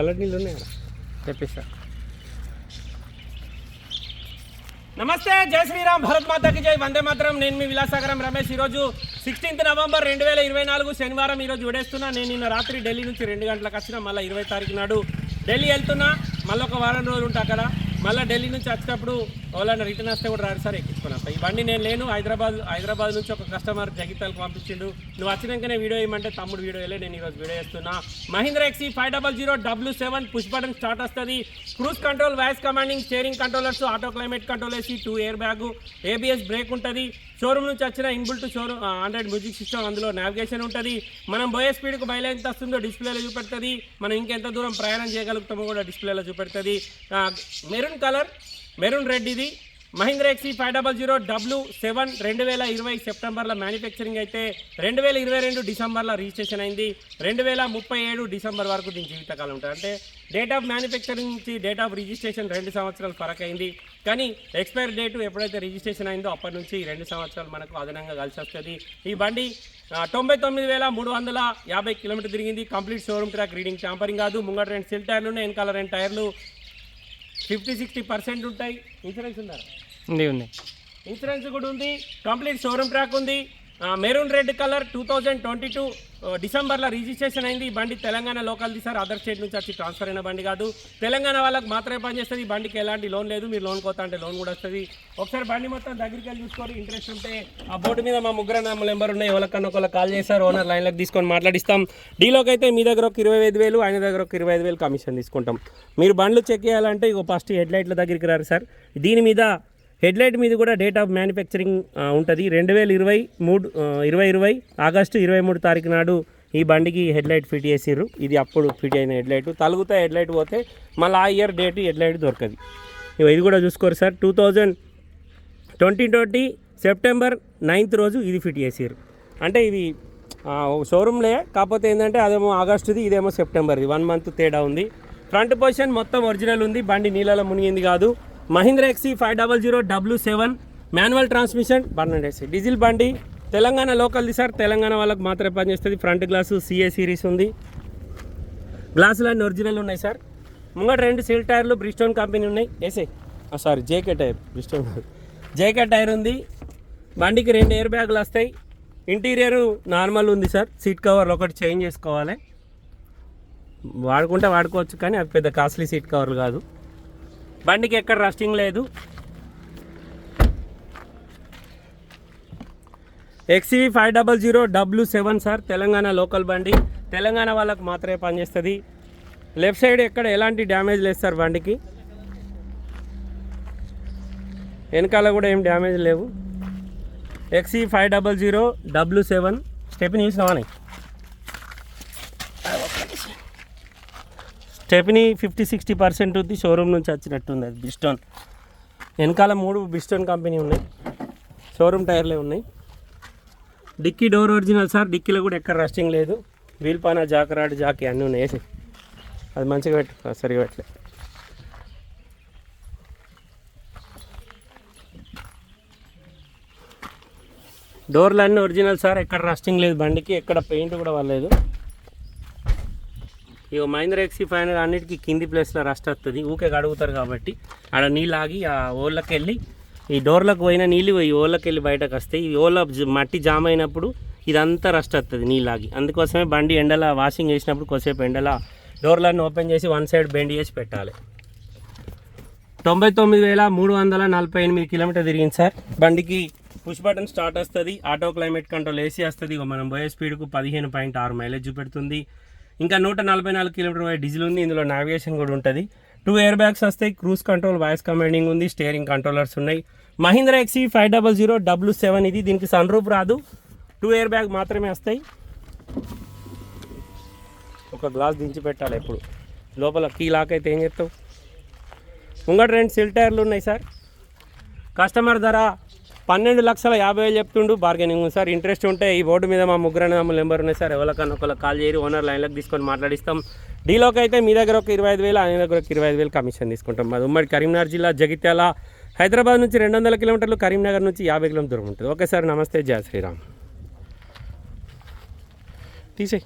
చల్లటి నీళ్ళు ఉన్నాయి? తెప్పిస్తా. నమస్తే జై శ్రీరామ్ భరత్ మాతాకి జై. వందే మాత్రం. నేను మీ విలాసాగరం రమేష్. ఈరోజు సిక్స్టీన్త్ నవంబర్ రెండు వేల ఇరవై నాలుగు శనివారం ఈరోజు విడేస్తున్నా. నేను నిన్న రాత్రి ఢిల్లీ నుంచి రెండు గంటలకు వచ్చిన. మళ్ళీ ఇరవై తారీఖు నాడు ఢిల్లీ వెళ్తున్నా. మళ్ళీ ఒక వారం రోజులు ఉంటా అక్కడ మళ్ళీ ఢిల్లీ నుంచి వచ్చినప్పుడు ఎవరైనా రిటర్న్ వస్తే కూడా రాడు సార్ ఎక్కించుకుని ఈ బండి నేను లేను హైదరాబాద్ హైదరాబాద్ నుంచి ఒక కస్టమర్ జగితాలకు పంపించిండు. నువ్వు వచ్చినాకనే వీడియో ఇవ్వమంటే తమ్ముడు వీడియో వెళ్ళే నేను ఈరోజు వీడియో చేస్తున్నా. Mahindra XUV five double zero W seven push button start వస్తుంది. Cruise control voice commanding steering controllers auto climate control వేసి two air bag ABS brake ఉంటుంది. షోరూమ్ నుంచి వచ్చిన inbuilt showroom Android music system అందులో navigation ఉంటుంది. మనం పోయే స్పీడ్కి బయలు ఎంత వస్తుందో డిస్ప్లేలో చూపెడుతుంది. మనం ఇంకెంత దూరం ప్రయాణం చేయగలుగుతామో కూడా డిస్ప్లేలో చూపెడుతుంది. మెరూన్ కలర్ మెరూన్ రెడ్ ఇది. Mahindra XUV five double zero W seven రెండు వేల ఇరవై సెప్టెంబర్లో మ్యానుఫ్యాక్చరింగ్ అయితే రెండు వేల ఇరవై రెండు డిసెంబర్లో రిజిస్ట్రేషన్ అయింది. రెండు వేల ముప్పై ఏడు డిసెంబర్ వరకు దీని జీవితకాలం ఉంటుంది. అంటే డేట్ ఆఫ్ మ్యానుఫ్యాక్చరింగ్ నుంచి డేట్ ఆఫ్ రిజిస్ట్రేషన్ రెండు సంవత్సరాలు ఫరక్ అయింది. కానీ ఎక్స్పైర్ డేట్ ఎప్పుడైతే రిజిస్ట్రేషన్ అయిందో అప్పటి నుంచి రెండు సంవత్సరాలు మనకు అదనంగా కలిసి వస్తుంది. ఈ బండి తొంభై తొమ్మిది వేల మూడు వందల యాభై కిలోమీటర్ తిరిగింది. Complete showroom track reading tampering కాదు. ముంగట రెండు సిల్ టైర్లు ఉన్నాయి వెనకాల రెండు టైర్లు. ఫిఫ్టీ సిక్స్టీ పర్సెంట్ ఉంటాయి. ఇన్సూరెన్స్ ఉందా? ఉంది ఉంది. ఇన్సూరెన్స్ కూడా ఉంది. కంప్లీట్ షోరూమ్ ట్రాక్ ఉంది. Maroon red colour two thousand twenty two డిసెంబర్లో రిజిస్ట్రేషన్ అయింది. ఈ బండి Telangana local sir. Other state నుంచి వచ్చి ట్రాన్స్ఫర్ అయిన బండి కాదు. తెలంగాణ వాళ్ళకి మాత్రమే పనిచేస్తుంది. ఈ బండికి ఎలాంటి లోన్ లేదు. మీరు లోన్ కోతా అంటే లోన్ కూడా వస్తుంది. ఒకసారి బండి మొత్తం దగ్గరికి వెళ్ళి చూసుకొని ఇంట్రెస్ట్ ఉంటే ఆ బోర్డు మీద మా ముగ్గురు నామ నెంబర్ ఉన్నాయి. ఎవరికన్నా ఒకళ్ళు కాల్ చేశారు. ఓనర్ లైన్లోకి తీసుకొని మాట్లాడిస్తాం. డీలోకి అయితే మీ దగ్గర ఒక ఇరవై ఐదు వేలు ఆయన దగ్గర ఒక ఇరవై ఐదు వేలు కమిషన్ తీసుకుంటాం. మీరు బండ్లు చెక్ చేయాలంటే ఇక ఫస్ట్ హెడ్ లైట్ల దగ్గరికి రారు సార్. దీని మీద హెడ్లైట్ మీద కూడా డేట్ ఆఫ్ మ్యానుఫ్యాక్చరింగ్ ఉంటుంది. రెండు వేల ఇరవై మూడు ఇరవై ఇరవై ఆగస్టు ఇరవై మూడు తారీఖు నాడు ఈ బండికి హెడ్లైట్ ఫిట్ చేసిర్రు. ఇది అప్పుడు ఫిట్ అయిన హెడ్లైట్. తలుగుతా హెడ్లైట్ పోతే మళ్ళీ ఆ ఇయర్ డేట్ హెడ్లైట్ దొరకదు. ఇది కూడా చూసుకోరు sir. Two thousand twenty twenty September ninth రోజు ఇది ఫిట్ చేసారు అంటే ఇది షోరూమ్లే కాకపోతే ఏంటంటే అదేమో ఆగస్టుది ఇదేమో సెప్టెంబర్ది. వన్ మంత్ తేడా ఉంది. ఫ్రంట్ పొజిషన్ మొత్తం ఒరిజినల్ ఉంది. బండి నీళ్ళలో మునిగింది కాదు. Mahindra XUV five double zero W seven manual transmission burner XUV diesel బండి తెలంగాణ లోకల్ది సార్. తెలంగాణ వాళ్ళకి మాత్రమే పనిచేస్తుంది. ఫ్రంట్ గ్లాసు సిఏ సిరీస్ ఉంది. గ్లాసులు అన్నీ ఒరిజినల్ ఉన్నాయి సార్. ముంగట రెండు సీల్ టైర్లు బ్రిస్టోన్ కంపెనీ ఉన్నాయి. ఏసే sorry JK tyre Bridgestone JK tyre ఉంది. బండికి రెండు ఎయిర్ బ్యాగులు వస్తాయి. ఇంటీరియర్ నార్మల్ ఉంది సార్. సీట్ కవర్ ఒకటి చేంజ్ చేసుకోవాలి. వాడుకుంటే వాడుకోవచ్చు కానీ అది పెద్ద కాస్ట్లీ సీట్ కవర్లు కాదు. బండికి ఎక్కడ రస్టింగ్ లేదు. XUV five double zero W seven sir Telangana local బండి. తెలంగాణ వాళ్ళకు మాత్రమే పనిచేస్తుంది. లెఫ్ట్ సైడ్ ఎక్కడ ఎలాంటి డ్యామేజ్ లేదు సార్ బండికి. వెనకాల కూడా ఏం డ్యామేజ్ లేవు. XUV five double zero W seven stepney చూసినావా స్టెప్ని ఫిఫ్టీ సిక్స్టీ పర్సెంట్ ఉంది షోరూమ్ నుంచి వచ్చినట్టుంది అది బిస్టోన్ వెనకాల మూడు బిస్టోన్ కంపెనీ ఉన్నాయి. షోరూమ్ టైర్లే ఉన్నాయి. డిక్కీ డోర్ ఒరిజినల్ సార్ డిక్కీలో కూడా ఎక్కడ రస్టింగ్ లేదు. వీల్ పాన జాకరాడ్ జాకి అన్నీ ఉన్నాయి. వేసి అది మంచిగా పెట్టు సరిగా పెట్టలే. డోర్లు అన్నీ ఒరిజినల్ సార్ ఎక్కడ రస్టింగ్ లేదు బండికి ఎక్కడ పెయింట్ కూడా వాళ్ళలేదు ఇక మహేంద్ర ఎక్సీ ఫైవ్ హండ్రెడ్ అన్నిటికీ కింది ప్లేస్లో రస్ట్ వస్తుంది ఊకే కడుగుతారు కాబట్టి ఆడ నీళ్ళు ఆగి ఆ ఓళ్ళకి వెళ్ళి ఈ డోర్లకు పోయిన నీళ్ళు ఈ ఓళ్ళకి వెళ్ళి బయటకు వస్తాయి. ఈ ఓళ్ళ మట్టి జామ్ అయినప్పుడు ఇదంతా రస్ట్ వస్తుంది నీళ్ళు ఆగి. అందుకోసమే బండి ఎండల వాషింగ్ చేసినప్పుడు కొద్దిసేపు ఎండల డోర్లన్నీ ఓపెన్ చేసి వన్ సైడ్ బెండ్ చేసి పెట్టాలి. తొంభై తొమ్మిది వేల మూడు వందల నలభై ఎనిమిది కిలోమీటర్ తిరిగింది సార్. బండికి పుష్ బటన్ స్టార్ట్ వస్తుంది. ఆటో క్లైమేట్ కంట్రోల్ ఏసీ వస్తుంది. ఇక మనం పోయే స్పీడ్కు పదిహేను పాయింట్ ఆరు మైలేజ్ చూపెడుతుంది. ఇంకా నూట నలభై నాలుగు కిలోమీటర్ డీజిల్ ఉంది. ఇందులో నావిగేషన్ కూడా ఉంటుంది. టూ ఎయిర్ బ్యాగ్స్ వస్తాయి. క్రూజ్ కంట్రోల్ వాయిస్ కమాండింగ్ ఉంది. స్టీరింగ్ కంట్రోలర్స్ ఉన్నాయి. Mahindra XUV five double zero W seven ఇది. దీనికి సన్ రూప్ రాదు. టూ ఎయిర్ బ్యాగ్ మాత్రమే వస్తాయి. ఒక గ్లాస్ దించి పెట్టాలి ఎప్పుడు లోపల కీ లాక్ అయితే ఏం చెప్తావు ముంగట రెండు సిల్ టైర్లు ఉన్నాయి సార్ కస్టమర్ ధర పన్నెండు లక్షల యాభై వేలు చెప్తుండు. బార్గెనింగ్ సార్ ఇంట్రెస్ట్ ఉంటే ఈ బోర్డు మీద మా ముగ్గురు మా నెంబర్ ఉన్నాయి. సార్ ఎవరికన్నా ఒకళ్ళకి కాల్ చేయరు. ఓనర్ లైన్లోకి తీసుకొని మాట్లాడిస్తాం. డీలోకి అయితే మీ దగ్గర ఒక ఇరవై ఐదు వేలు ఆయన దగ్గర ఒక ఇరవై ఐదు వేలు కమిషన్ తీసుకుంటాం. మాది ఉమ్మడి కరీంనగర్ జిల్లా జగిత్యాల. హైదరాబాద్ నుంచి రెండు వందల కిలోమీటర్లు కరీంనగర్ నుంచి యాభై కిలోమీటర్ దూరం ఉంటుంది. ఓకే సార్ నమస్తే. జయ శ్రీరామ్. తీసేయి.